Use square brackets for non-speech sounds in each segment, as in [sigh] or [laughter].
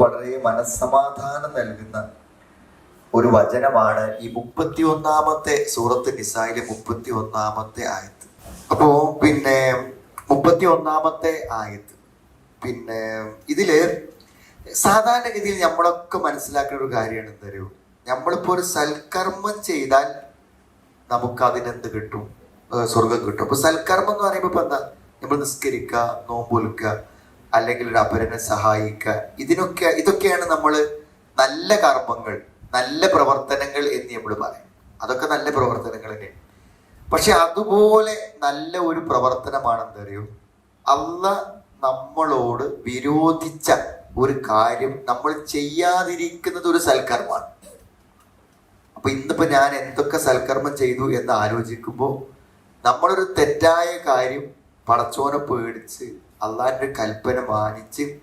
വളരെ മനസ്സമാധാനം നൽകുന്ന ഒരു വചനമാണ് ഈ മുപ്പത്തി ഒന്നാമത്തെ സൂറത്ത് നിസായിലെ മുപ്പത്തി ഒന്നാമത്തെ ആയത്ത്. അപ്പോ പിന്നെ മുപ്പത്തി ഒന്നാമത്തെ ആയത്ത്. പിന്നെ ഇതിൽ സാധാരണഗതിയിൽ നമ്മളൊക്കെ മനസ്സിലാക്കുന്ന ഒരു കാര്യമാണ് എന്തറിയോ നമ്മളിപ്പോ ഒരു സൽക്കർമ്മം ചെയ്താൽ നമുക്ക് അതിനെന്ത് കിട്ടും? സ്വർഗം കിട്ടും. അപ്പൊ സൽക്കർമ്മം എന്ന് പറയുമ്പോൾ ഇപ്പൊ എന്താ? നമ്മൾ നിസ്കരിക്കുക നോമ്പൊലുക്കുക അല്ലെങ്കിൽ ഒരു അപരനെ സഹായിക്കുക. ഇതിനൊക്കെ ഇതൊക്കെയാണ് നമ്മൾ നല്ല കർമ്മങ്ങൾ നല്ല പ്രവർത്തനങ്ങൾ എന്ന് നമ്മൾ പറയും. അതൊക്കെ നല്ല പ്രവർത്തനങ്ങൾ തന്നെയാണ്. പക്ഷെ അതുപോലെ നല്ല ഒരു പ്രവർത്തനമാണെന്ന് അറിയൂ? അല്ല നമ്മളോട് വിരോധിച്ച ഒരു കാര്യം നമ്മൾ ചെയ്യാതിരിക്കുന്നത് ഒരു സൽക്കർമ്മമാണ്. അപ്പൊ ഇന്നിപ്പോ ഞാൻ എന്തൊക്കെ സൽക്കർമ്മം ചെയ്തു എന്ന് ആലോചിക്കുമ്പോൾ നമ്മളൊരു തെറ്റായ കാര്യം പടച്ചോനെ പേടിച്ച് അള്ളാന്റെ കൽപ്പന മാനിച്ച്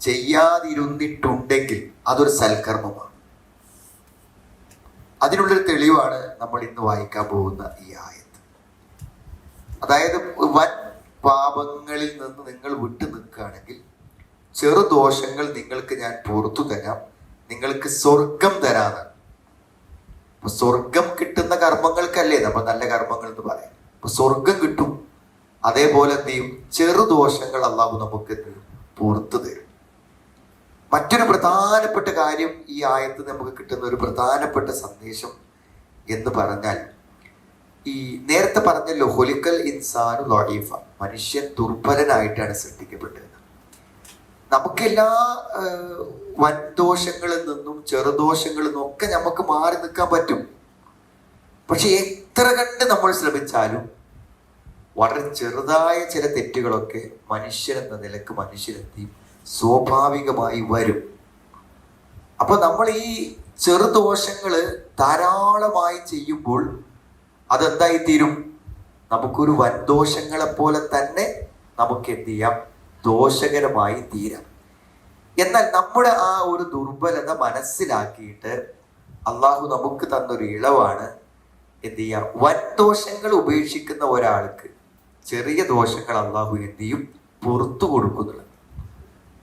ചെയ്യാതിരുന്നിട്ടുണ്ടെങ്കിൽ അതൊരു സൽക്കർമ്മമാണ്. അതിനുള്ളൊരു തെളിവാണ് നമ്മൾ ഇന്ന് വായിക്കാൻ പോകുന്ന ഈ ആയത്ത്. അതായത് വൻ പാപങ്ങളിൽ നിന്ന് നിങ്ങൾ വിട്ടു നിൽക്കുകയാണെങ്കിൽ ചെറുദോഷങ്ങൾ നിങ്ങൾക്ക് ഞാൻ പുറത്തു തരാം. നിങ്ങൾക്ക് സ്വർഗം തരാന്ന് അപ്പൊ സ്വർഗം കിട്ടുന്ന കർമ്മങ്ങൾക്കല്ലേ? നമ്മൾ നല്ല കർമ്മങ്ങൾ എന്ന് പറയാം. അപ്പൊ സ്വർഗം കിട്ടും. അതേപോലെ എന്ത് ചെയ്യും ചെറുദോഷങ്ങൾ അള്ളാഹു നമുക്ക്? പുറത്തു തരും. മറ്റൊരു പ്രധാനപ്പെട്ട കാര്യം ഈ ആയത്ത് നമുക്ക് കിട്ടുന്ന ഒരു പ്രധാനപ്പെട്ട സന്ദേശം എന്ന് പറഞ്ഞാൽ ഈ നേരത്തെ പറഞ്ഞല്ലോ ഹൊലിക്കൽ ഇൻസാനു ലോഡീഫ മനുഷ്യൻ ദുർബലനായിട്ടാണ് സൃഷ്ടിക്കപ്പെട്ടത്. നമുക്കെല്ലാ വൻ വൻദോഷങ്ങളിൽ നിന്നും ചെറുദോഷങ്ങളിൽ നിന്നും ഒക്കെ നമുക്ക് മാറി നിൽക്കാൻ പറ്റും. പക്ഷെ എത്ര കണ്ട് നമ്മൾ ശ്രമിച്ചാലും വളരെ ചെറുതായ ചില തെറ്റുകളൊക്കെ മനുഷ്യൻ എന്ന നിലയ്ക്ക് മനുഷ്യരെത്തി സ്വാഭാവികമായി വരും. അപ്പൊ നമ്മൾ ഈ ചെറുദോഷങ്ങൾ ധാരാളമായി ചെയ്യുമ്പോൾ അതെന്തായി തീരും നമുക്കൊരു വൻദോഷങ്ങളെ പോലെ തന്നെ നമുക്ക് എന്ത് ചെയ്യാം? ദോഷകരമായി തീരാം. എന്നാൽ നമ്മുടെ ആ ഒരു ദുർബലത മനസ്സിലാക്കിയിട്ട് അള്ളാഹു നമുക്ക് തന്നൊരു ഇളവാണ് എന്ത് ചെയ്യാം? വൻ ദോഷങ്ങൾ ഉപേക്ഷിക്കുന്ന ഒരാൾക്ക് ചെറിയ ദോഷങ്ങൾ അള്ളാഹു എന്ത് പുറത്തു കൊടുക്കുന്നുള്ളത്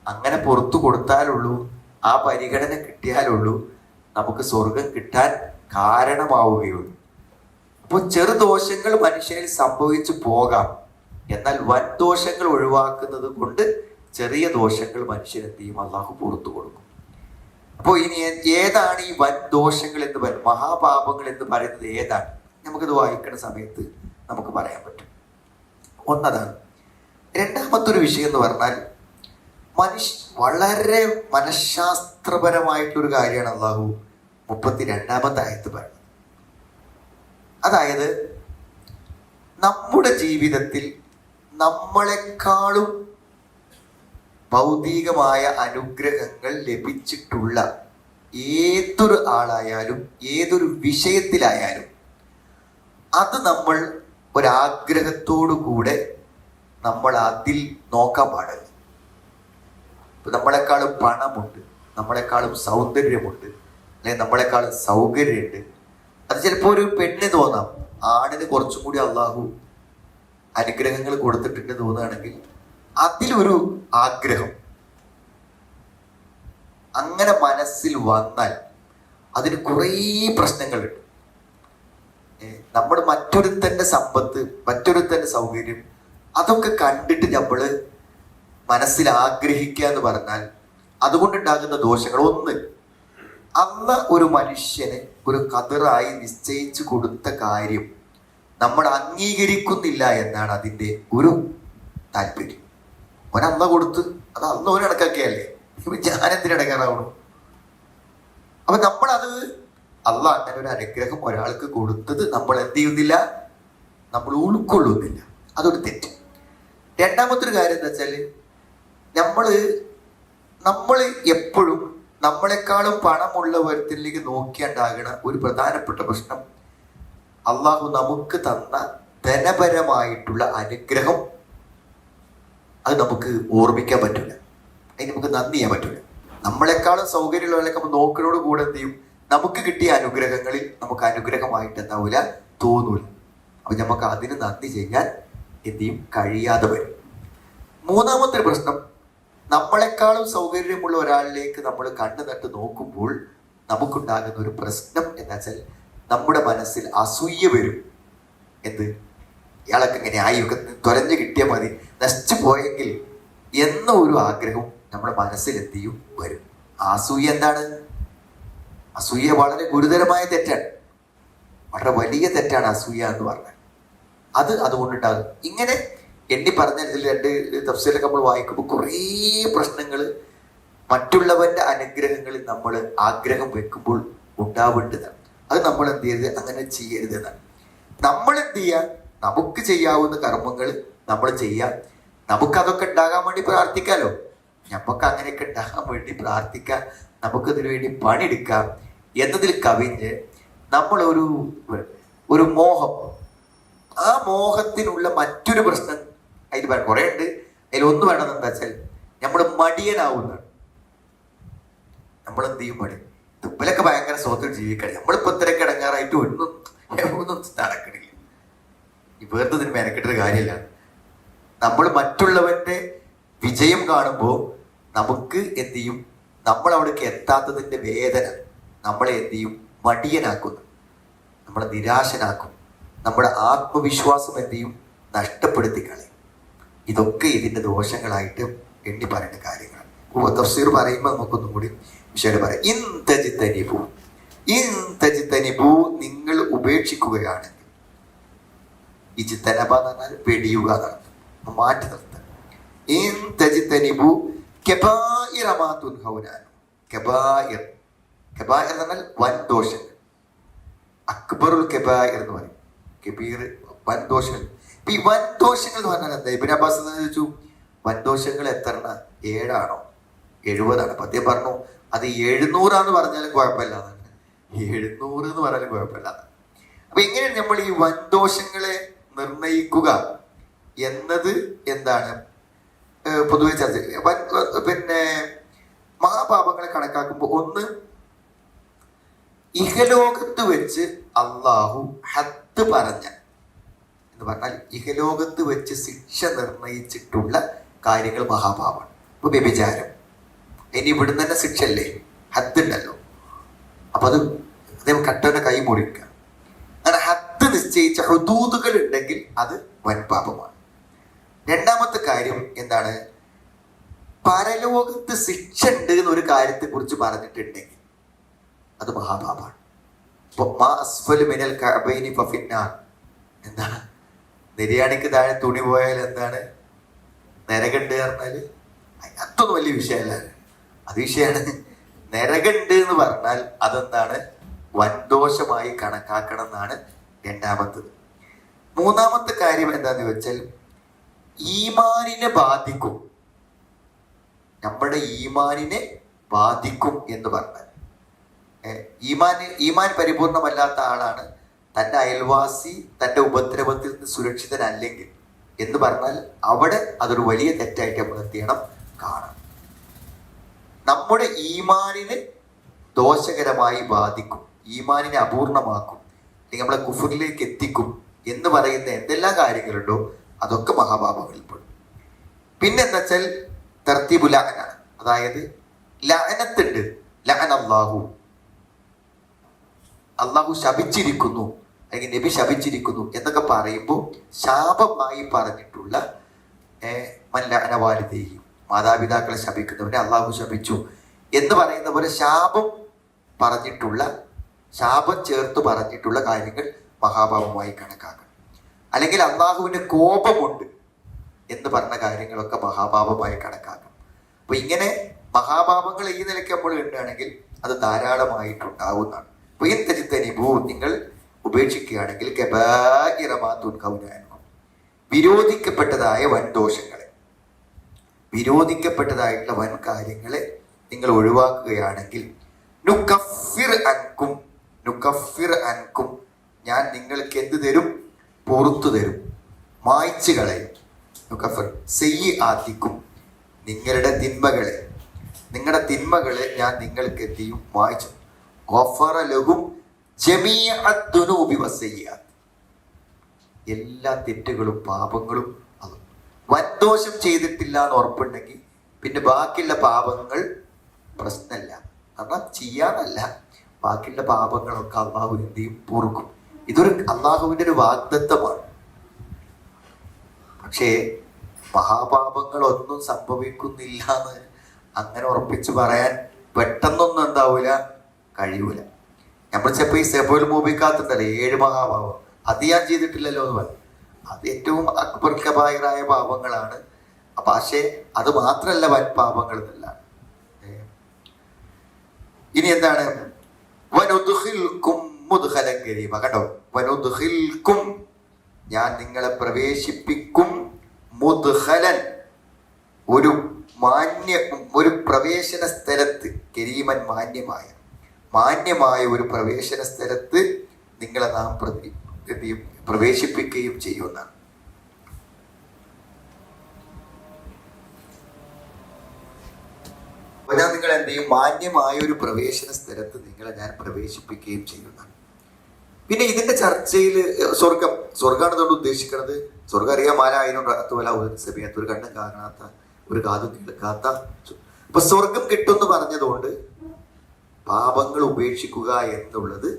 അങ്ങനെ പുറത്തു കൊടുത്താലുള്ളൂ ആ പരിഗണന കിട്ടിയാലുള്ളൂ നമുക്ക് സ്വർഗം കിട്ടാൻ കാരണമാവുകയുള്ളൂ. അപ്പോൾ ചെറുദോഷങ്ങൾ മനുഷ്യനിൽ സംഭവിച്ചു പോകാം. എന്നാൽ വൻ ദോഷങ്ങൾ ഒഴിവാക്കുന്നത് കൊണ്ട് ചെറിയ ദോഷങ്ങൾ ചെയ്യും? അള്ളാഹു പുറത്തു കൊടുക്കും. അപ്പോൾ ഇനി ഏതാണ് ഈ വൻ ദോഷങ്ങൾ എന്ന് പറയുന്നത്? മഹാപാപങ്ങൾ എന്ന് പറയുന്നത് ഏതാണ്? നമുക്കിത് വായിക്കുന്ന സമയത്ത് നമുക്ക് പറയാൻ പറ്റും. ഒന്നതാണ്. രണ്ടാമത്തെ ഒരു വിഷയം എന്ന് പറഞ്ഞാൽ മനുഷ്യ വളരെ മനഃശാസ്ത്രപരമായിട്ടൊരു കാര്യമാണ് അള്ളാഹു മുപ്പത്തി രണ്ടാമത്തെ ആയത്ത് പറയുന്നത് അതായത് നമ്മുടെ ജീവിതത്തിൽ നമ്മളെക്കാളും ഭൗതികമായ അനുഗ്രഹങ്ങൾ ലഭിച്ചിട്ടുള്ള ഏതൊരു ആളായാലും ഏതൊരു വിഷയത്തിലായാലും അത് നമ്മൾ ഒരാഗ്രഹത്തോടു കൂടെ നമ്മൾ അതിൽ നോക്കാൻ പാടില്ല. നമ്മളെക്കാളും പണമുണ്ട് നമ്മളെക്കാളും സൗന്ദര്യമുണ്ട് അല്ലെങ്കിൽ നമ്മളെക്കാളും സൗകര്യമുണ്ട്. അത് ചിലപ്പോൾ ഒരു പെണ്ണ് തോന്നാം ആണിന് കുറച്ചും കൂടി അള്ളാഹു അനുഗ്രഹങ്ങൾ കൊടുത്തിട്ടുണ്ട് തോന്നുകയാണെങ്കിൽ അതിലൊരു ആഗ്രഹം. അങ്ങനെ മനസ്സിൽ വന്നാൽ അതിന് കുറേ പ്രശ്നങ്ങളുണ്ട്. നമ്മൾ മറ്റൊരുത്തന്റെ സമ്പത്ത് മറ്റൊരുത്തന്റെ സൗകര്യം അതൊക്കെ കണ്ടിട്ട് നമ്മൾ മനസ്സിൽ ആഗ്രഹിക്കുക എന്ന് പറഞ്ഞാൽ അതുകൊണ്ടുണ്ടാകുന്ന ദോഷങ്ങൾ ഒന്ന് അന്ന് ഒരു മനുഷ്യന് ഒരു കതിറായി നിശ്ചയിച്ചു കൊടുത്ത കാര്യം നമ്മൾ അംഗീകരിക്കുന്നില്ല എന്നാണ് അതിന്റെ ഒരു താല്പര്യം. അവൻ അന്ന കൊടുത്ത് അത് അന്ന് ഒരു ഇടക്കൊക്കെയല്ലേ ഇപ്പൊ ഞാൻ എന്തിനടക്കാറാവണം അപ്പൊ നമ്മളത് അല്ല അങ്ങനെ ഒരു അനുഗ്രഹം ഒരാൾക്ക് കൊടുത്തത് നമ്മൾ എന്ത് ചെയ്യുന്നില്ല? നമ്മൾ ഉൾക്കൊള്ളുന്നില്ല. അതൊരു തെറ്റ്. രണ്ടാമത്തെ ഒരു കാര്യം എന്താ വെച്ചാൽ നമ്മൾ നമ്മൾ എപ്പോഴും നമ്മളെക്കാളും പണമുള്ള ഒരുത്തിലേക്ക് നോക്കിയാണ്ടാകണ ഒരു പ്രധാനപ്പെട്ട പ്രശ്നം അള്ളാഹു നമുക്ക് തന്ന ധനപരമായിട്ടുള്ള അനുഗ്രഹം അത് നമുക്ക് ഓർമ്മിക്കാൻ പറ്റില്ല അതിന് നമുക്ക് നന്ദി ചെയ്യാൻ പറ്റില്ല നമ്മളെക്കാളും സൗകര്യമുള്ളവരൊക്കെ നമ്മൾ നോക്കുന്നതോട് കൂടെ എന്ത് ചെയ്യും? നമുക്ക് കിട്ടിയ അനുഗ്രഹങ്ങളിൽ നമുക്ക് അനുഗ്രഹമായിട്ട് എന്താവൂല? തോന്നൂല. അപ്പൊ നമുക്ക് അതിന് നന്ദി ചെയ്യാൻ എന്ത് ചെയ്യും കഴിയാതെ വരും. മൂന്നാമത്തെ പ്രശ്നം നമ്മളെക്കാളും സൗകര്യമുള്ള ഒരാളിലേക്ക് നമ്മൾ കണ്ണു നട്ട് നോക്കുമ്പോൾ നമുക്കുണ്ടാകുന്ന ഒരു പ്രശ്നം എന്ന് വെച്ചാൽ നമ്മുടെ മനസ്സിൽ അസൂയ വരും. എന്ത്? ഇയാളൊക്കെ ഇങ്ങനെ ആയി തുരഞ്ഞു കിട്ടിയാൽ മതി നശിച്ചു പോയെങ്കിൽ എന്ന ഒരു ആഗ്രഹം നമ്മുടെ മനസ്സിൽ വരും. ആസൂയ എന്താണ്? അസൂയ വളരെ ഗുരുതരമായ തെറ്റാണ്. വളരെ വലിയ തെറ്റാണ് അസൂയ എന്ന് പറഞ്ഞത് അത് അതുകൊണ്ടുണ്ടാകും. ഇങ്ങനെ എണ്ണി പറഞ്ഞ രണ്ട് തഫ്സീലൊക്കെ നമ്മൾ വായിക്കുമ്പോൾ കുറേ പ്രശ്നങ്ങൾ മറ്റുള്ളവന്റെ അനുഗ്രഹങ്ങളിൽ നമ്മൾ ആഗ്രഹം വെക്കുമ്പോൾ ഉണ്ടാവേണ്ടതാണ്. അത് നമ്മൾ എന്ത് ചെയ്യരുത്? അങ്ങനെ ചെയ്യരുത് എന്നാണ്. നമ്മൾ എന്ത് ചെയ്യാൻ നമുക്ക് ചെയ്യാവുന്ന കർമ്മങ്ങൾ നമ്മൾ ചെയ്യാം നമുക്കതൊക്കെ ഉണ്ടാകാൻ വേണ്ടി പ്രാർത്ഥിക്കാലോ? നമുക്ക് അങ്ങനെയൊക്കെ ഉണ്ടാകാൻ വേണ്ടി പ്രാർത്ഥിക്കാം. നമുക്കതിനു വേണ്ടി പണിയെടുക്കാം എന്നതിൽ കവിഞ്ഞ് നമ്മളൊരു ഒരു മോഹം. ആ മോഹത്തിനുള്ള മറ്റൊരു പ്രശ്നം അതിൽ കുറേ ഉണ്ട്. അതിൽ ഒന്ന് വേണമെന്ന് എന്താ വെച്ചാൽ നമ്മൾ മടിയനാവുന്നതാണ്. നമ്മൾ എന്ത് ചെയ്യും മടി തുപ്പിലൊക്കെ ഭയങ്കര സ്വത്തിൽ ജീവിക്കണം. നമ്മളിപ്പോ ഇത്രയൊക്കെ ഇടങ്ങാറായിട്ട് ഒന്നും ഒന്നും നടക്കണില്ല. ഈ വെറുതെ ഇതിന് മെനക്കെട്ടൊരു കാര്യമില്ല. നമ്മൾ മറ്റുള്ളവന്റെ വിജയം കാണുമ്പോൾ നമുക്ക് എന്ത് ചെയ്യും? നമ്മൾ അവിടേക്ക് എത്താത്തതിന്റെ വേദന നമ്മളെ എന്ത് ചെയ്യും? മടിയനാക്കുന്നു. നമ്മളെ നിരാശനാക്കും നമ്മുടെ ആത്മവിശ്വാസം എന്ത് ചെയ്യും? നഷ്ടപ്പെടുത്തി കളയും. ഇതൊക്കെ ഇതിന്റെ ദോഷങ്ങളായിട്ട് എണ്ണി പറയേണ്ട കാര്യങ്ങളാണ്. തഫ്സീർ പറയുമ്പോൾ നമുക്കൊന്നും കൂടി വിഷയം പറയാം. ഇൻ തജിത്തനിബു നിങ്ങൾ ഉപേക്ഷിക്കുകയാണെങ്കിൽ ഇജിത്തനബ എന്ന് പറഞ്ഞാൽ വെടിയുക എന്നർത്ഥം മാറ്റി നിർത്തുക. തുൻഹൗനാൻ കെബായിർ വൻ ദോഷങ്ങൾ അക്ബറുൽ കെബായിർ എന്ന് പറയും. കബീർ വൻ ദോഷങ്ങൾ ഈ വൻ ദോഷങ്ങൾ എന്ന് പറഞ്ഞാൽ എന്താ? ഇബിൻ അബ്ബാസ് ചോദിച്ചു? വൻ ദോഷങ്ങൾ എത്ര ഏഴാണോ? എഴുപതാണ്. അദ്ദേഹം പറഞ്ഞു അത് എഴുന്നൂറാന്ന് പറഞ്ഞാലും കുഴപ്പമില്ല. എഴുന്നൂറ് എന്ന് പറഞ്ഞാലും കുഴപ്പമില്ല. അപ്പൊ എങ്ങനെയാണ് നമ്മൾ ഈ വൻ ദോഷങ്ങളെ നിർണയിക്കുക? എന്നത് എന്താണ്? പൊതുവെ ചർച്ച പിന്നെ മഹാപാപങ്ങളെ കണക്കാക്കുമ്പോൾ ഒന്ന് ഇഹലോകത്ത് വെച്ച് അള്ളാഹു ഹത്ത് പറഞ്ഞ എന്ന് പറഞ്ഞാൽ ഇഹലോകത്ത് വെച്ച് ശിക്ഷ നിർണയിച്ചിട്ടുള്ള കാര്യങ്ങൾ മഹാപാപമാണ്. ഇപ്പൊ വ്യഭിചാരം. ഇനി ഇവിടുന്ന് തന്നെ ശിക്ഷ അല്ലേ ഹത്ത് ഉണ്ടല്ലോ. അപ്പൊ അത് അദ്ദേഹം കട്ടവന്റെ കൈ മുറിക്കുക അങ്ങനെ ഹത്ത് നിശ്ചയിച്ച ഹുദൂദുകൾ ഉണ്ടെങ്കിൽ അത് വൻപാപമാണ്. രണ്ടാമത്തെ കാര്യം എന്താണ്? പരലോകത്ത് ശിക്ഷ ഉണ്ട് എന്നൊരു കാര്യത്തെ കുറിച്ച് പറഞ്ഞിട്ടുണ്ടെങ്കിൽ അത് മഹാപാപാണ് ഇപ്പൊ മാ മിനൽ കഅബൈനി ഫഫിന്നാർ. എന്താണ്? നിര്യാണിക്ക് താഴെ തുണി പോയാൽ എന്താണ്? നരകണ്ട് പറഞ്ഞാൽ അതൊന്നും വലിയ വിഷയമല്ല. അത് വിഷയമാണ്. നരകണ്ട് എന്ന് പറഞ്ഞാൽ അതെന്താണ്? വൻദോഷമായി കണക്കാക്കണം എന്നാണ് രണ്ടാമത്തത്. മൂന്നാമത്തെ കാര്യം എന്താന്ന് വെച്ചാൽ ഈമാനിനെ ബാധിക്കും. നമ്മുടെ ഈമാനിനെ ബാധിക്കും എന്ന് പറഞ്ഞാൽ ഈമാൻ ഈമാൻ പരിപൂർണമല്ലാത്ത ആളാണ് തന്റെ അയൽവാസി തന്റെ ഉപദ്രവത്തിൽ നിന്ന് സുരക്ഷിതനല്ലെങ്കിൽ എന്ന് പറഞ്ഞാൽ അവിടെ അതൊരു വലിയ തെറ്റായിട്ട് നമ്മൾ എന്ത് കാണാം നമ്മുടെ ഈമാനിനെ ദോഷകരമായി ബാധിക്കും. ഈമാനിനെ അപൂർണമാക്കും. അല്ലെങ്കിൽ നമ്മളെ കുഫറിലേക്ക് എത്തിക്കും എന്ന് പറയുന്ന എന്തെല്ലാം കാര്യങ്ങളുണ്ടോ? അതൊക്കെ മഹാപാപങ്ങളിൽ പെടും പിന്നെ എന്താ വെച്ചാൽ തർത്തീബു ലഅന അതായത് ലഹനത്തുണ്ട്. ലഅന അള്ളാഹു അള്ളാഹു ശപിച്ചിരിക്കുന്നു. അല്ലെങ്കിൽ നബി ശപിച്ചിരിക്കുന്നു എന്നൊക്കെ പറയുമ്പോൾ ശാപമായി പറഞ്ഞിട്ടുള്ള മല്ലഅനവാലിദേഹി മാതാപിതാക്കളെ ശപിക്കുന്നവരെ അള്ളാഹു ശപിച്ചു എന്ന് പറയുന്ന പോലെ ശാപം പറഞ്ഞിട്ടുള്ള ശാപം ചേർത്ത് പറഞ്ഞിട്ടുള്ള കാര്യങ്ങൾ മഹാഭാവമായി കണക്കാക്കണം. അല്ലെങ്കിൽ അള്ളാഹുവിന് കോപമുണ്ട് എന്ന് പറഞ്ഞ കാര്യങ്ങളൊക്കെ മഹാപാപമായി കണക്കാക്കണം അപ്പൊ ഇങ്ങനെ മഹാപാപങ്ങൾ ഈ നിലയ്ക്ക് നമ്മൾ എണ്ണുകയാണെങ്കിൽ അത് ധാരാളമായിട്ടുണ്ടാവുന്നതാണ്. അപ്പൊ ഈ തെറ്റിത്തനിഭൂ നിങ്ങൾ ഉപേക്ഷിക്കുകയാണെങ്കിൽ കബായിറമാ വിരോധിക്കപ്പെട്ടതായ വൻ ദോഷങ്ങളെ വിരോധിക്കപ്പെട്ടതായിട്ടുള്ള വൻ കാര്യങ്ങളെ നിങ്ങൾ ഒഴിവാക്കുകയാണെങ്കിൽ നുക്കഫിർ അൻകും നുക്കഫിർ അൻകും ഞാൻ നിങ്ങൾക്ക് എന്ത് തരും? പുറത്തു തരും. മായ്ച്ചു കളയും നുക്കഫിർ സെയ്യ് ആത്തിക്കും നിങ്ങളുടെ തിന്മകളെ. നിങ്ങളുടെ തിന്മകളെ ഞാൻ നിങ്ങൾക്ക് എന്ത് ചെയ്യും? വായിച്ചു ഗഫറ വസയ്യാത്ത് എല്ലാ തെറ്റുകളും പാപങ്ങളും അത്. വൻദോഷം ചെയ്തിട്ടില്ല എന്ന് ഉറപ്പുണ്ടെങ്കിൽ പിന്നെ ബാക്കിയുള്ള പാപങ്ങൾ പ്രശ്നമല്ല. കാരണം ചെയ്യാനല്ല. ബാക്കിയുള്ള പാപങ്ങളൊക്കെ അള്ളാഹു എന്ത് ചെയ്യും? പൊറുക്കും. ഇതൊരു അള്ളാഹുവിന്റെ ഒരു വാഗ്ദത്തമാണ്. പക്ഷേ മഹാപാപങ്ങളൊന്നും സംഭവിക്കുന്നില്ല എന്ന് അങ്ങനെ ഉറപ്പിച്ച് പറയാൻ പെട്ടെന്നൊന്നും എന്താവില്ല കഴിയൂല. നമ്മൾ ചിലപ്പോൾ ഈ സെബോയിൽ മൂപിക്കാത്തുണ്ടല്ലേ ഏഴ് മഹാപാപം. അത് ഞാൻ ചെയ്തിട്ടില്ലല്ലോ എന്ന് പറയും. അത് ഏറ്റവും അക്ബർ കബായറായ പാപങ്ങളാണ്. പക്ഷേ അത് മാത്രമല്ല വൻ പാപങ്ങൾ എന്നല്ല ഇനി എന്താണ്? വനുദ്ഖിൽക്കും മുദ്ഖലൻ കരീമ കണ്ടോ? വനുദ്ഖിൽക്കും ഞാൻ നിങ്ങളെ പ്രവേശിപ്പിക്കും മുദ്ഖലൻ. ഒരു മാന്യ ഒരു പ്രവേശന സ്ഥലത്ത് കരീമൻ മാന്യമായ മാന്യമായ ഒരു പ്രവേശന സ്ഥലത്ത് നിങ്ങളെ നാം? പ്രവേശിപ്പിക്കുകയും ചെയ്യുന്നതാണ് നിങ്ങൾ എന്ത് ചെയ്യും? മാന്യമായ ഒരു പ്രവേശന സ്ഥലത്ത് നിങ്ങളെ ഞാൻ പ്രവേശിപ്പിക്കുകയും ചെയ്യുന്നതാണ് പിന്നെ ഇതിന്റെ ചർച്ചയിൽ സ്വർഗം. സ്വർഗമാണ് ഇതുകൊണ്ട് ഉദ്ദേശിക്കുന്നത് സ്വർഗം അറിയാൻ മാലായിരം റാത്തുവല ഒരു സമയത്ത് ഒരു കണ്ണും കാണാത്ത ഒരു കാതും കേൾക്കാത്ത അപ്പൊ സ്വർഗം കിട്ടുമെന്ന് പറഞ്ഞതുകൊണ്ട് പാപങ്ങൾ ഉപേക്ഷിക്കുക എന്നുള്ളത്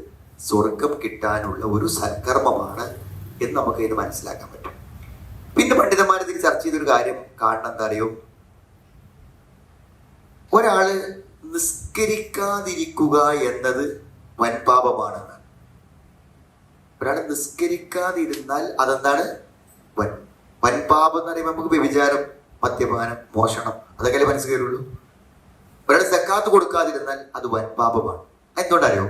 സ്വർഗം കിട്ടാനുള്ള ഒരു സൽക്കർമ്മമാണ് എന്ന് നമുക്ക് ഇത് മനസ്സിലാക്കാൻ പറ്റും. പിന്നെ പണ്ഡിതന്മാർ ഇതിൽ ചർച്ച ചെയ്തൊരു കാര്യം കാണണം എന്താ അറിയോ? ഒരാൾ നിസ്കരിക്കാതിരിക്കുക എന്നത് വൻപാപമാണെന്നാണ്. ഒരാൾ നിസ്കരിക്കാതിരുന്നാൽ അതെന്താണ്? വൻ പാപം എന്ന് പറയുമ്പോൾ നമുക്ക് വ്യഭിചാരം മദ്യപാനം മോഷണം അതൊക്കെ മനസ്സ് കയറുള്ളൂ ഒരാൾ സക്കാത്ത് കൊടുക്കാതിരുന്നാൽ അത് വൻ പാപമാണ് എന്തുകൊണ്ടറിയോ?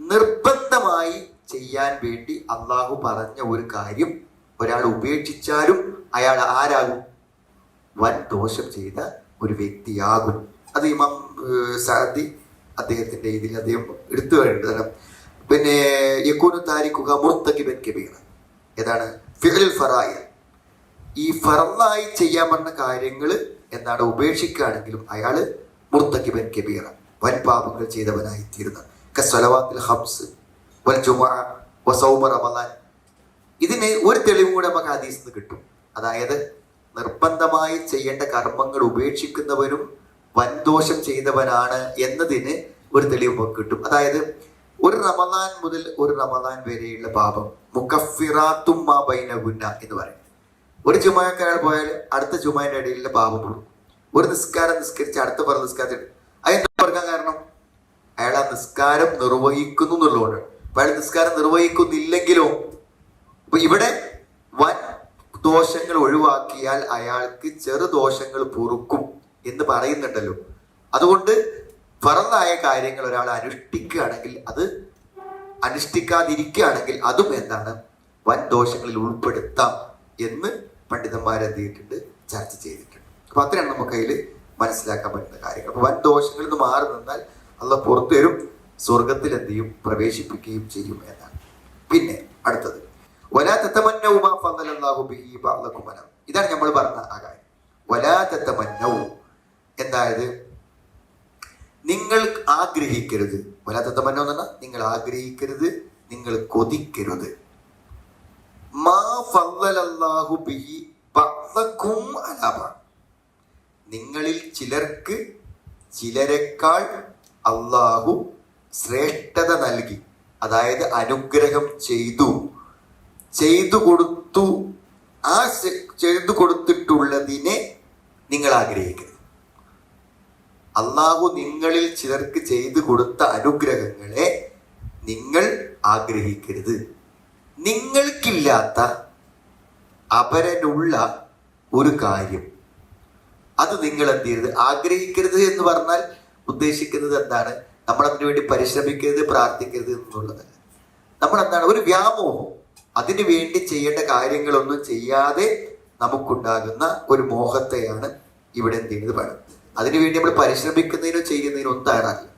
നിർബന്ധമായി ചെയ്യാൻ വേണ്ടി അള്ളാഹു പറഞ്ഞ ഒരു കാര്യം ഒരാൾ ഉപേക്ഷിച്ചാലും അയാൾ ആരാകും? വൻ ദോഷം ചെയ്ത ഒരു വ്യക്തിയാകും. അത് ഇമാം സാദി അദ്ദേഹത്തിന്റെ ഇതിൽ അദ്ദേഹം എടുത്തു വേണ്ടത് പിന്നെ യക്കൂനു താരിക്കുക മുർത്തക്കിബൻ കബീർ. ഏതാണ്? ഫിഅൽ ഫറായ ഈ ഫറന്നായി ചെയ്യാൻ പറഞ്ഞ കാര്യങ്ങൾ എന്താണ് ഉപേക്ഷിക്കുകയാണെങ്കിലും അയാൾ മുർത്തക്കിബൻ കബീറ വൻ പാപങ്ങൾ ചെയ്തവനായി തീരുന്നു കസ്വലവാത്തിൽ ഹംസ് വൽ ജുമാ വസൗമ റമദാൻ. ഇതിന് ഒരു തെളിവും കൂടെ നമുക്ക് ഹദീസിൽ നിന്ന് കിട്ടും. അതായത് നിർബന്ധമായി ചെയ്യേണ്ട കർമ്മങ്ങൾ ഉപേക്ഷിക്കുന്നവനും വൻദോഷം ചെയ്തവനാണ് എന്നതിന് ഒരു തെളിവ് നമുക്ക് കിട്ടും. അതായത് ഒരു റമദാൻ മുതൽ ഒരു റമദാൻ വരെയുള്ള പാപം മുക്കഫിറാത്തും മാ എന്ന് പറയും. ഒരു ജുമാക്കാൾ പോയാൽ അടുത്ത ചുമയുടെ ഇടയിലുള്ള പാപം പോകും ഒരു നിസ്കാരം നിസ്കരിച്ച് അടുത്ത പറ നിസ്കാരത്തിൽ അതെന്താ പറയാൻ കാരണം? അയാൾ ആ നിസ്കാരം നിർവഹിക്കുന്നു എന്നുള്ളതുകൊണ്ട്. അപ്പൊ അയാൾ നിസ്കാരം നിർവഹിക്കുന്നില്ലെങ്കിലോ? അപ്പൊ ഇവിടെ വൻ ദോഷങ്ങൾ ഒഴിവാക്കിയാൽ അയാൾക്ക് ചെറു ദോഷങ്ങൾ പൊറുക്കും എന്ന് പറയുന്നുണ്ടല്ലോ. അതുകൊണ്ട് ഫറന്നായ കാര്യങ്ങൾ ഒരാൾ അനുഷ്ഠിക്കുകയാണെങ്കിൽ അത് അനുഷ്ഠിക്കാതിരിക്കുകയാണെങ്കിൽ അതും എന്താണ്? വൻ ദോഷങ്ങളിൽ ഉൾപ്പെടുത്താം എന്ന് പണ്ഡിതന്മാർ എന്ത് ചെയ്തിട്ടുണ്ട്? ചർച്ച ചെയ്തിട്ടുണ്ട്. അപ്പൊ അത്രയാണ് നമുക്ക് അതിൽ മനസ്സിലാക്കാൻ പറ്റുന്ന കാര്യങ്ങൾ. അപ്പൊ വൻ ദോഷങ്ങളിൽ നിന്ന് മാറി നിന്നാൽ അള്ള പുറത്തു വരും സ്വർഗത്തിൽ എന്ത് ചെയ്യും? പ്രവേശിപ്പിക്കുകയും ചെയ്യും എന്നാണ്. പിന്നെ അടുത്തത്. വലാ ബിഹി. ഇതാണ് നമ്മൾ പറഞ്ഞ ആ കാര്യം. വലാ എന്തായത്? ആഗ്രഹിക്കരുത്. വല്ലാത്ത തത്തമന്നവു എന്ന് പറഞ്ഞാൽ നിങ്ങൾ ആഗ്രഹിക്കരുത് നിങ്ങൾ കൊതിക്കരുത്. നിങ്ങളിൽ ചിലർക്ക് ചിലരെക്കാൾ അള്ളാഹു ശ്രേഷ്ഠത നൽകി അതായത് അനുഗ്രഹം ചെയ്തു. ചെയ്തു കൊടുത്തു ആ ചെയ്തു കൊടുത്തിട്ടുള്ളതിനെ നിങ്ങൾ ആഗ്രഹിക്കരുത്. അള്ളാഹു നിങ്ങളിൽ ചിലർക്ക് ചെയ്തു കൊടുത്ത അനുഗ്രഹങ്ങളെ നിങ്ങൾ ആഗ്രഹിക്കരുത്. നിങ്ങൾക്കില്ലാത്ത അപരനുള്ള ഒരു കാര്യം. അത് നിങ്ങൾ എന്ത് ചെയ്യരുത്? ആഗ്രഹിക്കരുത് എന്ന് പറഞ്ഞാൽ ഉദ്ദേശിക്കുന്നത് എന്താണ്? നമ്മൾ അതിനു വേണ്ടി പരിശ്രമിക്കരുത് പ്രാർത്ഥിക്കരുത് എന്നുള്ളതല്ല. നമ്മൾ എന്താണ്? ഒരു വ്യാമോഹം. അതിനു വേണ്ടി ചെയ്യേണ്ട കാര്യങ്ങളൊന്നും ചെയ്യാതെ നമുക്കുണ്ടാകുന്ന ഒരു മോഹത്തെയാണ് ഇവിടെ എന്ത് ചെയ്യുന്നത് വേണം അതിനുവേണ്ടി നമ്മൾ പരിശ്രമിക്കുന്നതിനോ ചെയ്യുന്നതിനോ ഒന്നും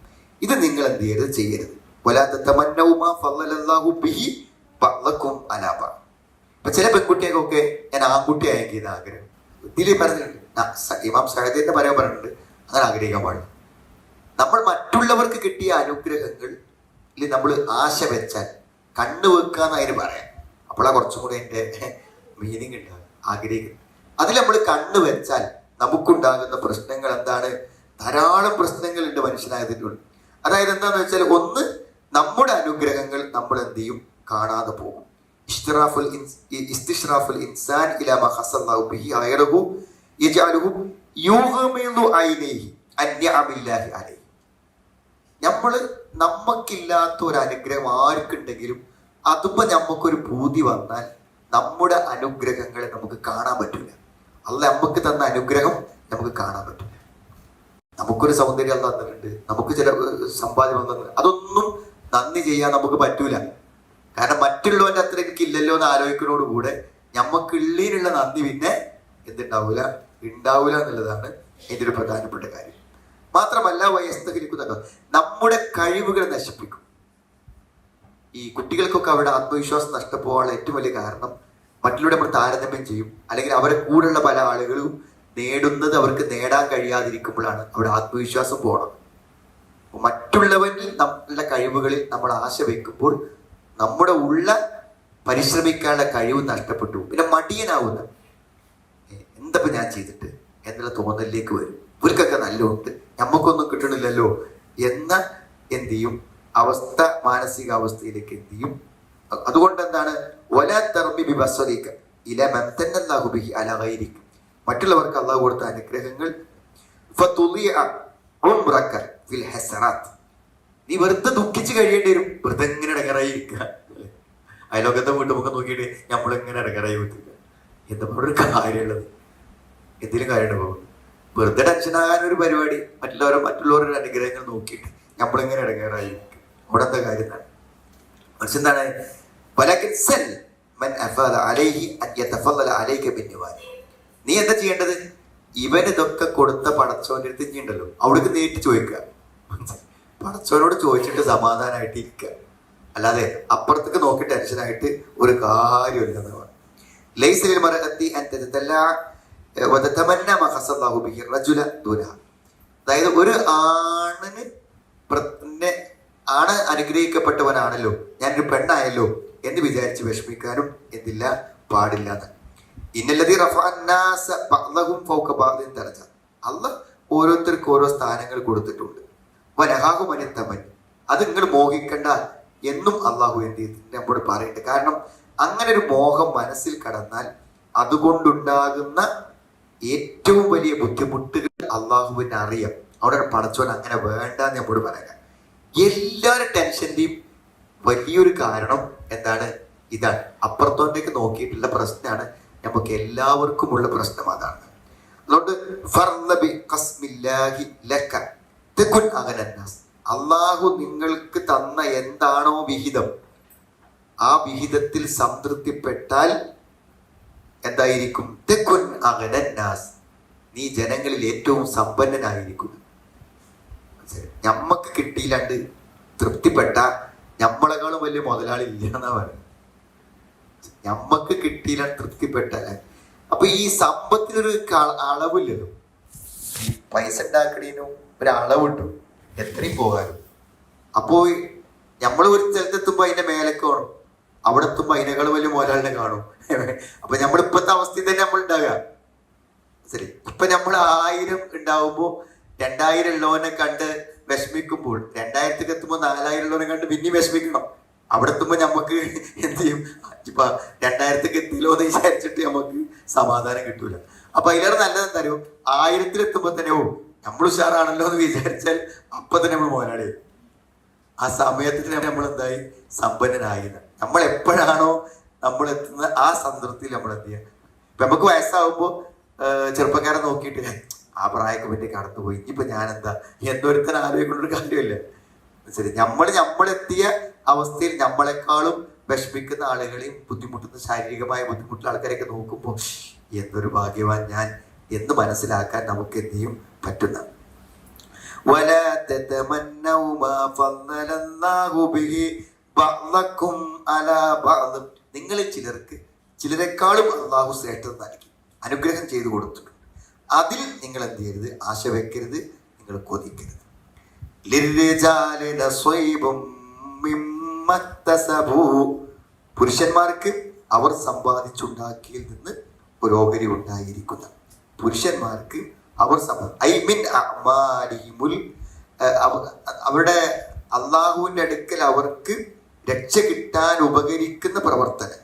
ഇത് നിങ്ങൾ എന്ത് ചെയ്യരുത്? ചെയ്യരുത്. വലാത്ത തമന്നവുമാ ഫളലല്ലാഹു ബിഹി ബഅദകും അലാ ബഅദ്. ഇപ്പൊ ചില പെൺകുട്ടികൾക്കൊക്കെ ഞാൻ ആൺകുട്ടിയായിരിക്കും ആഗ്രഹം. ഇതിൽ പറഞ്ഞിട്ടുണ്ട് ഇമാം സഹദേന്റെ പറയാൻ പറഞ്ഞിട്ടുണ്ട്. അങ്ങനെ ആഗ്രഹിക്കാൻ പാടില്ല. നമ്മൾ മറ്റുള്ളവർക്ക് കിട്ടിയ അനുഗ്രഹങ്ങൾ നമ്മൾ ആശ വെച്ചാൽ കണ്ണു വെക്കുക എന്ന് അതിന് പറയാം. അപ്പോഴാ കുറച്ചും കൂടെ എന്റെ [laughs] മീനിങ് ഉണ്ടാകും ആഗ്രഹിക്കുന്നത്. അതിൽ നമ്മൾ കണ്ണു വെച്ചാൽ നമുക്കുണ്ടാകുന്ന പ്രശ്നങ്ങൾ എന്താണ്? ധാരാളം പ്രശ്നങ്ങളുണ്ട് മനുഷ്യനായതിനോട് അതായത് എന്താന്ന് വെച്ചാൽ ഒന്ന് നമ്മുടെ അനുഗ്രഹങ്ങൾ നമ്മൾ എന്ത് ചെയ്യും? കാണാതെ പോകും. ഇഷ്തിറാഫുൽ ഇസ്തിഷ്റാഫുൽ ഇൻസാൻ ഇലാമ ഖസ്സല്ലാഹു ബിഹി യജഅലുഹു അലൈഹി. നമ്മൾ നമ്മക്കില്ലാത്ത ഒരു അനുഗ്രഹം ആർക്കുണ്ടെങ്കിലും അതുമ്പോ നമുക്കൊരു ഭൂതി വന്നാൽ നമ്മുടെ അനുഗ്രഹങ്ങളെ നമുക്ക് കാണാൻ പറ്റില്ല അല്ല നമുക്ക് തന്ന അനുഗ്രഹം നമുക്ക് കാണാൻ പറ്റില്ല നമുക്കൊരു സൗന്ദര്യം അല്ല തന്നിട്ടുണ്ട്. നമുക്ക് ചില സമ്പാദ്യം തന്നിട്ടുണ്ട്. അതൊന്നും നന്ദി ചെയ്യാൻ നമുക്ക് പറ്റൂല. കാരണം മറ്റുള്ളവന്റെ അത്ര എനിക്കില്ലല്ലോ എന്ന് ആലോചിക്കുന്നതോടുകൂടെ നമുക്ക് ഉള്ളിലുള്ള നന്ദി പിന്നെ എന്തുണ്ടാവൂല? ഉണ്ടാവൂല എന്നുള്ളതാണ് എന്റെ ഒരു പ്രധാനപ്പെട്ട കാര്യം. മാത്രമല്ല വയസ്തകരിക്കുന്ന നമ്മുടെ കഴിവുകൾ നശിപ്പിക്കും. ഈ കുട്ടികൾക്കൊക്കെ അവരുടെ ആത്മവിശ്വാസം നഷ്ടപ്പോകാനുള്ള ഏറ്റവും വലിയ കാരണം മറ്റുള്ളവരെ നമ്മൾ താരതമ്യം ചെയ്യും. അല്ലെങ്കിൽ അവരെ കൂടെയുള്ള പല ആളുകളും നേടുന്നത് അവർക്ക് നേടാൻ കഴിയാതിരിക്കുമ്പോഴാണ് അവിടെ ആത്മവിശ്വാസം പോകണം മറ്റുള്ളവരിൽ നമ്മളുടെ കഴിവുകളിൽ നമ്മൾ ആശ വെക്കുമ്പോൾ നമ്മുടെ ഉള്ള പരിശ്രമിക്കാനുള്ള കഴിവ് നഷ്ടപ്പെട്ടു. പിന്നെ മടിയനാവുന്ന എന്തപ്പോ ഞാൻ ചെയ്തിട്ട് എന്നുള്ള തോന്നലിലേക്ക് വരും. ഇവർക്കൊക്കെ നല്ലോണ്ട് നമുക്കൊന്നും കിട്ടണില്ലല്ലോ എന്ന എന്ത് ചെയ്യും? അവസ്ഥ മാനസികാവസ്ഥയിലേക്ക് എന്ത് ചെയ്യും? അതുകൊണ്ട് എന്താണ് മറ്റുള്ളവർക്ക് അള്ളാഹു കൊടുത്ത അനുഗ്രഹങ്ങൾ. നീ വെറുതെ ദുഃഖിച്ച് കഴിയേണ്ടി വരും. വെറുതെ ഇങ്ങനെ ഇടങ്ങറായിരിക്കുക അയലോകത്തെ വീട്ടിൽ മുഖം നോക്കിയിട്ട് നമ്മളിങ്ങനെ ഇടകറായി വിട്ടില്ല എന്തൊരു കാര്യമുള്ളത്? എന്തെങ്കിലും കാര്യമുണ്ട് പോകും വെറുതെ ടെൻഷനാകാൻ ഒരു പരിപാടി. മറ്റുള്ളവരെ മറ്റുള്ളവരുടെ അനുഗ്രഹങ്ങൾ നോക്കിയിട്ട് നമ്മളിങ്ങനെ ഇടങ്ങേറായിരിക്കും അവിടെ എന്താ കാര്യം? പക്ഷെ എന്താണ്? നീ എന്താ ചെയ്യേണ്ടത്? ഇവൻ ഇതൊക്കെ കൊടുത്ത പടച്ചോന്റെ അടുത്ത് ഇനി ഉണ്ടല്ലോ അവിടേക്ക് നേരിട്ട് ചോദിക്കുക. പടച്ചോനോട് ചോദിച്ചിട്ട് സമാധാനമായിട്ട് ഇരിക്കുക അല്ലാതെ അപ്പുറത്തേക്ക് നോക്കി ടെൻഷനായിട്ട് ഒരു ദൂനഹ അതായത് ഒരു ആണിന് ആണ് അനുഗ്രഹിക്കപ്പെട്ടവനാണല്ലോ. ഞാനൊരു പെണ്ണായല്ലോ എന്ന് വിചാരിച്ച് വിഷമിക്കാനും എന്തില്ല പാടില്ല എന്ന്. ഇന്നല്ലതി റഫഅന്നാസ ബഅ്ദഹും ഫൗക ബഅ്ദിൻ ദറജ അല്ലാഹ് ഓരോരുത്തർക്ക് ഓരോ സ്ഥാനങ്ങൾ കൊടുത്തിട്ടുണ്ട്. വനഹാഹു മനിത്തമൻ അത് നിങ്ങൾ മോഹിക്കണ്ട എന്നും അള്ളാഹു എന്ത് നമ്മോട് പറയട്ടെ കാരണം അങ്ങനെ ഒരു മോഹം മനസ്സിൽ കടന്നാൽ അതുകൊണ്ടുണ്ടാകുന്ന ഏറ്റവും വലിയ ബുദ്ധിമുട്ടുകൾ അള്ളാഹുവിനെ അറിയാം അവിടെ പടച്ചോൻ അങ്ങനെ വേണ്ടെന്ന് നമ്മോട് പറയാം എല്ലാവരുടെ ടെൻഷന്റെയും വലിയൊരു കാരണം എന്താണ്? ഇതാണ്. അപ്പുറത്തോട്ടേക്ക് നോക്കിയിട്ടുള്ള പ്രശ്നമാണ് നമുക്ക് എല്ലാവർക്കുമുള്ള പ്രശ്നം അതാണ്. അതുകൊണ്ട്. അള്ളാഹു നിങ്ങൾക്ക് തന്ന എന്താണോ വിഹിതം ആ വിഹിതത്തിൽ സംതൃപ്തിപ്പെട്ടാൽ എന്തായിരിക്കും? നീ ജനങ്ങളിൽ ഏറ്റവും സമ്പന്നനായിരിക്കും മനസ്സിലായോ? കിട്ടിയില്ലാണ്ട് തൃപ്തിപ്പെട്ട ഞമ്മളെക്കാളും വലിയ മുതലാളി ഇല്ല എന്നാ പറയുന്നത്. ഞമ്മക്ക് കിട്ടിയില്ല തൃപ്തിപ്പെട്ട അപ്പൊ ഈ സമ്പത്തിനൊരു അളവില്ലല്ലോ. ഈ പൈസ ഉണ്ടാക്കണേനും ഒരു അളവിട്ടു എത്രയും പോകാനും. അപ്പോ നമ്മൾ ഒരു സ്ഥലത്തെത്തുമ്പോ അതിന്റെ മേലേക്ക് കാണും. അവിടെ എത്തുമ്പോ അതിനേക്കാൾ വലിയ മുതലാളിനെ കാണും. അപ്പൊ നമ്മൾ ഇപ്പത്തെ അവസ്ഥയിൽ തന്നെ നമ്മൾ ഉണ്ടാകുക ശരി. ഇപ്പൊ നമ്മൾ ആയിരം ഉണ്ടാവുമ്പോ രണ്ടായിരം ഉള്ളവനെ കണ്ട് വിഷമിക്കുമ്പോൾ രണ്ടായിരത്തിൽ എത്തുമ്പോൾ നാലായിരം ഉള്ളവരെ കണ്ട് പിന്നെയും വിഷമിക്കണം. അവിടെ എത്തുമ്പോൾ നമുക്ക് എന്ത് ചെയ്യും? ഇപ്പൊ രണ്ടായിരത്തിക്ക് എത്തിയില്ലോ എന്ന് വിചാരിച്ചിട്ട് നമുക്ക് സമാധാനം കിട്ടൂല. അപ്പൊ അതിലേറെ നല്ലത് എന്താ അറിയോ? ആയിരത്തിൽ എത്തുമ്പോ തന്നെ ഓ നമ്മൾ ഉഷാറാണല്ലോ എന്ന് വിചാരിച്ചാൽ അപ്പൊ തന്നെ നമ്മൾ മോനാളി ആ സമയത്തിന് നമ്മൾ എന്തായി? സമ്പന്നനായി. നമ്മൾ എപ്പോഴാണോ നമ്മൾ എത്തുന്ന ആ സംതൃപ്തിയിൽ നമ്മൾ എന്ത് ചെയ്യുക നമുക്ക് വയസ്സാവുമ്പോ ചെറുപ്പക്കാരെ നോക്കിയിട്ട് "ഹേ, ആ പ്രായമൊക്കെ പറ്റി കടന്നുപോയി ഞാൻ ഞാനെന്താ? എന്തൊരുത്തൻ ആലോചിക്കേണ്ട കാര്യമില്ല. ശരി നമ്മൾ നമ്മളെത്തിയ അവസ്ഥയിൽ നമ്മളെക്കാളും വിഷമിക്കുന്ന ആളുകളെയും ബുദ്ധിമുട്ടുന്ന ശാരീരികമായ ബുദ്ധിമുട്ടുള്ള ആൾക്കാരെയൊക്കെ നോക്കുമ്പോൾ എന്തൊരു ഭാഗ്യവാൻ ഞാൻ എന്ന് മനസ്സിലാക്കാൻ നമുക്ക് എന്തെയും പറ്റുന്ന. നിങ്ങളിൽ ചിലർക്ക് ചിലരെക്കാളും അള്ളാഹു ശ്രേഷ്ഠത നൽകി അനുഗ്രഹം ചെയ്തു കൊടുത്തിട്ടുണ്ട്. അതിൽ നിങ്ങൾ എന്ത് ചെയ്യരുത്? ആശ വെക്കരുത് നിങ്ങൾ കൊതിക്കരുത്. പുരുഷന്മാർക്ക് അവർ സമ്പാദിച്ചുണ്ടാക്കിയതിൽ നിന്ന് ഒരു ഓഹരി ഉണ്ടായിരിക്കുന്ന. പുരുഷന്മാർക്ക് അവർ ഐ മിൻ അവരുടെ അള്ളാഹുവിന്റെ അടുക്കൽ അവർക്ക് രക്ഷ കിട്ടാൻ ഉപകരിക്കുന്ന പ്രവർത്തനം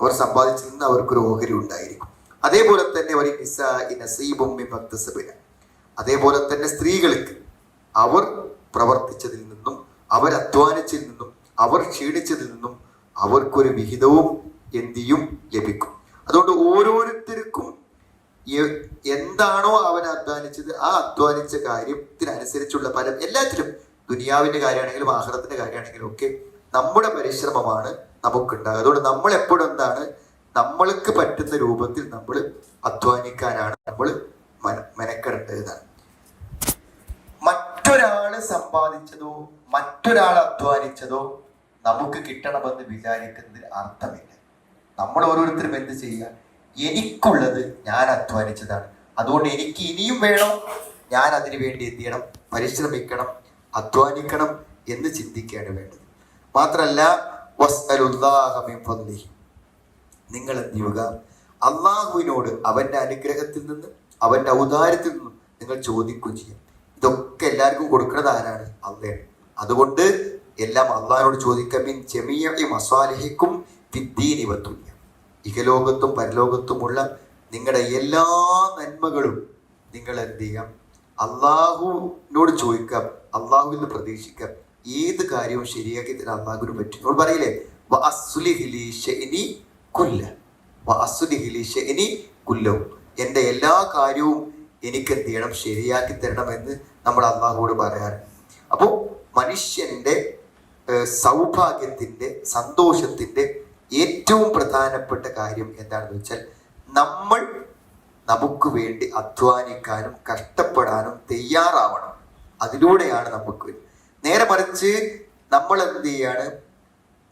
അവർ സമ്പാദിച്ചിരുന്ന നിന്ന് അവർക്കൊരു ഓഹരി ഉണ്ടായിരിക്കും. അതേപോലെ തന്നെ ഒരു. അതേപോലെ തന്നെ സ്ത്രീകൾക്ക് അവർ പ്രവർത്തിച്ചതിൽ നിന്നും അവർ അധ്വാനിച്ചതിൽ നിന്നും അവർ ക്ഷീണിച്ചതിൽ നിന്നും അവർക്കൊരു വിഹിതവും എന്തിയും ലഭിക്കും അതുകൊണ്ട് ഓരോരുത്തർക്കും എന്താണോ അവൻ അധ്വാനിച്ചത് ആ അധ്വാനിച്ച കാര്യത്തിനനുസരിച്ചുള്ള ഫലം എല്ലാത്തിലും ദുനിയാവിന്റെ കാര്യമാണെങ്കിലും ആഹ്റത്തിന്റെ കാര്യമാണെങ്കിലും ഒക്കെ നമ്മുടെ പരിശ്രമമാണ് നമുക്കുണ്ടാകുക അതുകൊണ്ട് നമ്മൾ എപ്പോഴും എന്താണ് നമ്മൾക്ക് പറ്റുന്ന രൂപത്തിൽ നമ്മൾ അധ്വാനിക്കാനാണ് നമ്മൾ മെനക്കെടേണ്ടതാണ് മറ്റൊരാൾ സമ്പാദിച്ചതോ മറ്റൊരാൾ അധ്വാനിച്ചതോ നമുക്ക് കിട്ടണമെന്ന് വിചാരിക്കുന്നതിൽ അർത്ഥമില്ല. നമ്മൾ ഓരോരുത്തരും എന്ത് ചെയ്യുക? എനിക്കുള്ളത് ഞാൻ അധ്വാനിച്ചതാണ്. അതുകൊണ്ട് എനിക്ക് ഇനിയും വേണം. ഞാൻ അതിനു വേണ്ടി എന്ത് ചെയ്യണം? പരിശ്രമിക്കണം അധ്വാനിക്കണം എന്ന് ചിന്തിക്കുകയാണ് വേണ്ടത്. മാത്രമല്ല വസ്അലുല്ലാഹ മിൻ ഫദ്ലിഹി. നിങ്ങൾ എന്ത് അള്ളാഹുവിനോട് അവന്റെ അനുഗ്രഹത്തിൽ നിന്ന് അവന്റെ ഔദാര്യത്തിൽ നിന്നും നിങ്ങൾ ചോദിക്കുകയും ചെയ്യും. ഇതൊക്കെ എല്ലാവർക്കും കൊടുക്കുന്നത് ആരാണ്? അള്ളയാണ്. അതുകൊണ്ട് എല്ലാം അള്ളാഹിനോട് ചോദിക്കാം മിൻ ജമീഇ വിദ്യീനിവത്തുല്യ ഇഹലോകത്തും പരലോകത്തുമുള്ള നിങ്ങളുടെ എല്ലാ നന്മകളും നിങ്ങൾ എന്ത് ചെയ്യാം? അള്ളാഹുവിനോട് ചോദിക്കാം അള്ളാഹുവിൽ നിന്ന് പ്രതീക്ഷിക്കാം ഏത് കാര്യവും ശരിയാക്കി തരാൻ അള്ളാഹുവിന് പറ്റും. നമ്മൾ പറയില്ലേ? കുല്ല. ശഅനി കുല്ലഹു എന്റെ എല്ലാ കാര്യവും എനിക്ക് എന്ത് ചെയ്യണം ശരിയാക്കി തരണം എന്ന് നമ്മൾ അള്ളാഹുവോട് പറയാറ്. അപ്പോൾ മനുഷ്യന്റെ സൗഭാഗ്യത്തിന്റെ സന്തോഷത്തിന്റെ ഏറ്റവും പ്രധാനപ്പെട്ട കാര്യം എന്താണെന്ന് വെച്ചാൽ നമ്മൾ നമുക്ക് വേണ്ടി അധ്വാനിക്കാനും കഷ്ടപ്പെടാനും തയ്യാറാവണം. അതിലൂടെയാണ് നമുക്ക് നേരെ മറിച്ച് നമ്മൾ എന്ത് ചെയ്യാണ്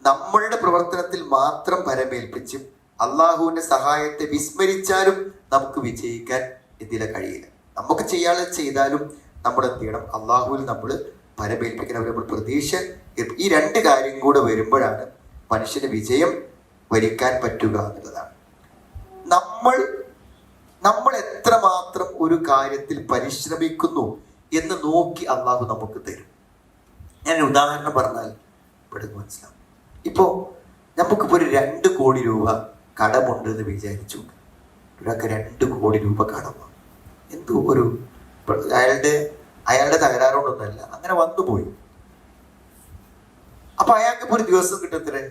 നമ്മളുടെ പ്രവർത്തനത്തിൽ മാത്രം പരമേൽപ്പിച്ച് അള്ളാഹുവിന്റെ സഹായത്തെ വിസ്മരിച്ചാലും നമുക്ക് വിജയിക്കാൻ ഇതിലെ കഴിയില്ല. നമുക്ക് ചെയ്യാതെ ചെയ്താലും നമ്മൾ എന്ത് ചെയ്യണം? അള്ളാഹുവിൽ നമ്മൾ പരമേൽപ്പിക്കണം. നമ്മൾ പ്രതീക്ഷ ഈ രണ്ട് കാര്യം കൂടെ വരുമ്പോഴാണ് മനുഷ്യന് വിജയം വരിക്കാൻ പറ്റുക എന്നുള്ളതാണ്. നമ്മൾ നമ്മൾ എത്രമാത്രം ഒരു കാര്യത്തിൽ പരിശ്രമിക്കുന്നു എന്ന് നോക്കി അള്ളാഹു നമുക്ക് തരും. ഞാൻ ഉദാഹരണം പറഞ്ഞാൽ ഇവിടെ മനസ്സിലാവും ഇപ്പോ നമുക്കിപ്പോ ഒരു രണ്ട് കോടി രൂപ കടമുണ്ട് എന്ന് വിചാരിച്ചു. ഒരാൾക്ക് രണ്ട് കോടി രൂപ കടമ. എന്തോ ഒരു അയാളുടെ അയാളുടെ തകരാറുകൊണ്ടൊന്നല്ല അങ്ങനെ വന്നു പോയി അപ്പൊ അയാൾക്ക് ഇപ്പൊ ഒരു ദിവസം കിട്ടത്തില്ലേ?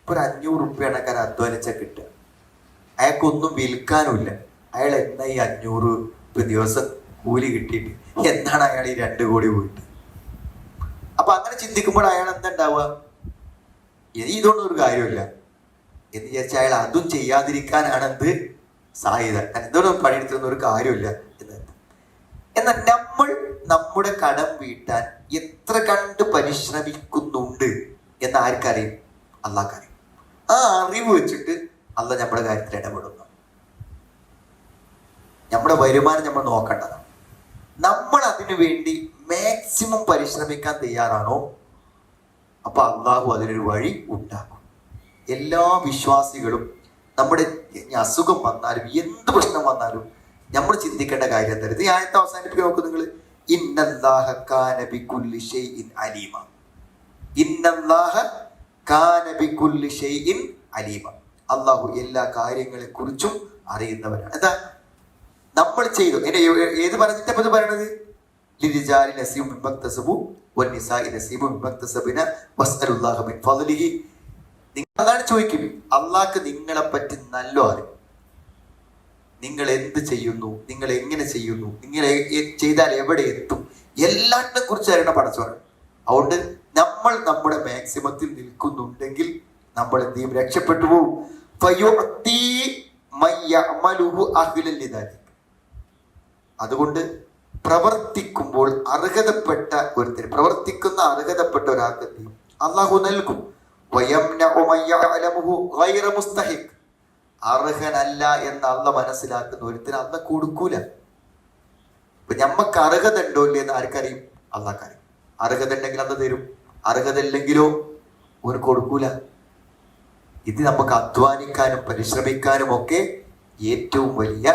ഇപ്പൊ ഒരു അഞ്ഞൂറ് റുപ്യാണ് അയാൾ അധ്വാനിച്ച കിട്ടുക. അയാൾക്കൊന്നും വിൽക്കാനുമില്ല. അയാൾ എന്നാ ഈ അഞ്ഞൂറ് ഇപ്പൊ ദിവസം കൂലി കിട്ടിയിട്ട് എന്താണ് അയാൾ ഈ രണ്ട് കോടി പോയിട്ട്? അപ്പൊ അങ്ങനെ ചിന്തിക്കുമ്പോൾ അയാൾ എന്താ ഉണ്ടാവുക? ഇതൊന്നും ഒരു കാര്യമില്ല. എന്ന് വിചാരിച്ചാൽ അയാൾ അതും ചെയ്യാതിരിക്കാനാണ് എന്ത് സാധ്യത ഇതൊന്നും പണിയെടുത്തൊന്നും ഒരു കാര്യമില്ല എന്ന്. എന്നാൽ നമ്മൾ നമ്മുടെ കടം വീട്ടാൻ എത്ര കണ്ട് പരിശ്രമിക്കുന്നുണ്ട് എന്ന് ആർക്കറിയും? അള്ളാഹ്ക്കറിയും. ആ അറിവ് വെച്ചിട്ട് അല്ല നമ്മുടെ കാര്യത്തിൽ ഇടപെടുന്നു. നമ്മുടെ വരുമാനം നമ്മൾ നോക്കേണ്ടതാണ്. നമ്മൾ അതിനു വേണ്ടി മാക്സിമം പരിശ്രമിക്കാൻ തയ്യാറാണോ? അപ്പൊ അള്ളാഹു അതിനൊരു വഴി ഉണ്ടാക്കും. എല്ലാ വിശ്വാസികളും നമ്മുടെ അസുഖം വന്നാലും എന്ത് പ്രശ്നം വന്നാലും നമ്മൾ ചിന്തിക്കേണ്ട കാര്യം എന്തായാലും ഈ ആയത്തെ അവസാനിപ്പിക്കാൻ നോക്കും നിങ്ങൾ അലീമ. അലീമ. അള്ളാഹു എല്ലാ കാര്യങ്ങളെ കുറിച്ചും അറിയുന്നവരാണ് എന്താ? നമ്മൾ ചെയ്തു. എന്നെ ഏത് പറഞ്ഞിട്ട് പറയണത്? ഫദ്ലിഹി നിങ്ങൾ അതാണ് ചോദിക്കും അള്ളാഹ്ക്ക് നിങ്ങളെ പറ്റി നല്ല അറിയും. നിങ്ങൾ എന്ത് ചെയ്യുന്നു? നിങ്ങൾ എങ്ങനെ ചെയ്യുന്നു? നിങ്ങൾ ചെയ്താൽ എവിടെ എത്തും? എല്ലാറ്റിനെ കുറിച്ച് അറിയണ പടച്ചോണ് അതുകൊണ്ട് നമ്മൾ നമ്മുടെ മാക്സിമത്തിൽ നിൽക്കുന്നുണ്ടെങ്കിൽ നമ്മൾ എന്ത് ചെയ്യും? രക്ഷപ്പെട്ടു മയ്യഅമലുഹു അതുകൊണ്ട് പ്രവർത്തിക്കുമ്പോൾ അർഹതപ്പെട്ട ഒരുത്തിന് പ്രവർത്തിക്കുന്ന അർഹതപ്പെട്ട ഒരാൾക്ക് അള്ളാഹു നൽകും. അർഹനല്ല എന്ന് അള്ള മനസ്സിലാക്കുന്ന ഒരുത്തിന് അള്ള കൊടുക്കൂല. ഇപ്പൊ ഞമ്മക്ക് അർഹത ഉണ്ടോ ഇല്ലേ എന്ന് ആർക്കറിയും? അള്ളാഹ്ക്കറിയും അർഹത ഉണ്ടെങ്കിൽ അന്ന് തരും. അർഹത ഇല്ലെങ്കിലോ ഒരു കൊടുക്കൂല. ഇത് നമുക്ക് അധ്വാനിക്കാനും പരിശ്രമിക്കാനും ഒക്കെ ഏറ്റവും വലിയ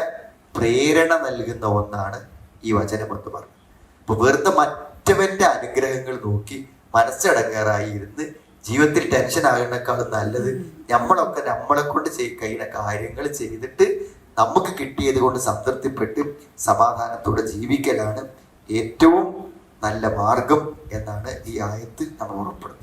പ്രേരണ നൽകുന്ന ഒന്നാണ് ഈ വചനം കൊണ്ട് പറഞ്ഞു. അപ്പൊ വെറുതെ മറ്റവന്റെ അനുഗ്രഹങ്ങൾ നോക്കി മനസ്സടങ്ങാറായി ഇരുന്ന് ജീവിതത്തിൽ ടെൻഷൻ ആകുന്നേക്കാളും നല്ലത് നമ്മളൊക്കെ നമ്മളെ കൊണ്ട് കഴിയുന്ന കാര്യങ്ങൾ ചെയ്തിട്ട് നമുക്ക് കിട്ടിയത് കൊണ്ട് സംതൃപ്തിപ്പെട്ട് സമാധാനത്തോടെ ജീവിക്കലാണ് ഏറ്റവും നല്ല മാർഗം എന്നാണ് ഈ ആയത്ത് നമ്മൾ ഉറപ്പെടുന്നത്